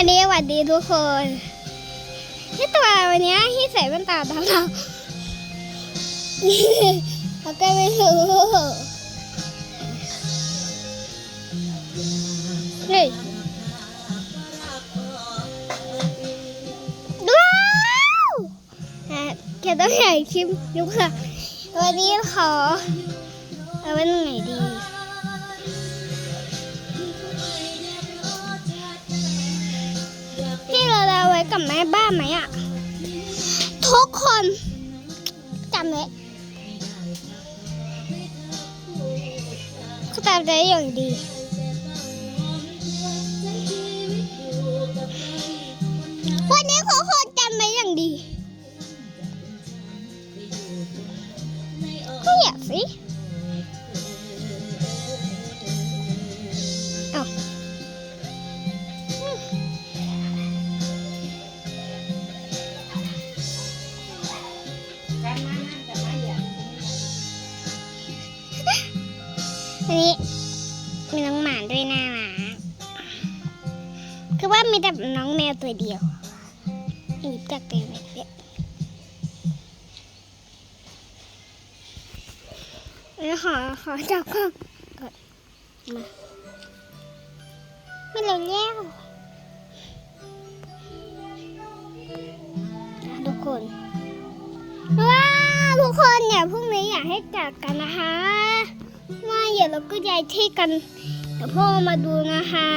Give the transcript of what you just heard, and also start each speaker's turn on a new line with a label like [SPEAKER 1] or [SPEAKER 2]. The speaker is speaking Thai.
[SPEAKER 1] อันนี้สวัสดีทุกคนนี่ตัววันนี้ที่ใส่แว่นตาดำเราเขาก็ไม่รู้เฮ้ยว้าวอ่ต้องใหญ่คลิปยุคค่ะ วันนี้ขอ เอาไว้ตรงไหนดี กับแม่บ้านไหมอะทุกคนจำไว้เขาจำได้อย่างดี วันนี้ขอคนจำไว้อย่างดีก็อยากสิ อันนี้มีน้องหมาด้วยนะหมาคือว่ามีแต่น้องแมวตัวเดียวหยิบจากตัวเล็กแล้วขอขอจับกล้องก่อนมาไม่เลยแล้วทุกคนว้าทุกคนเนี่ยพรุ่งนี้อยากให้จัดกันนะคะ ว่าเดี๋ยวเราก็ย้ายที่กันเดี๋ยวพ่อมาดูนะคะ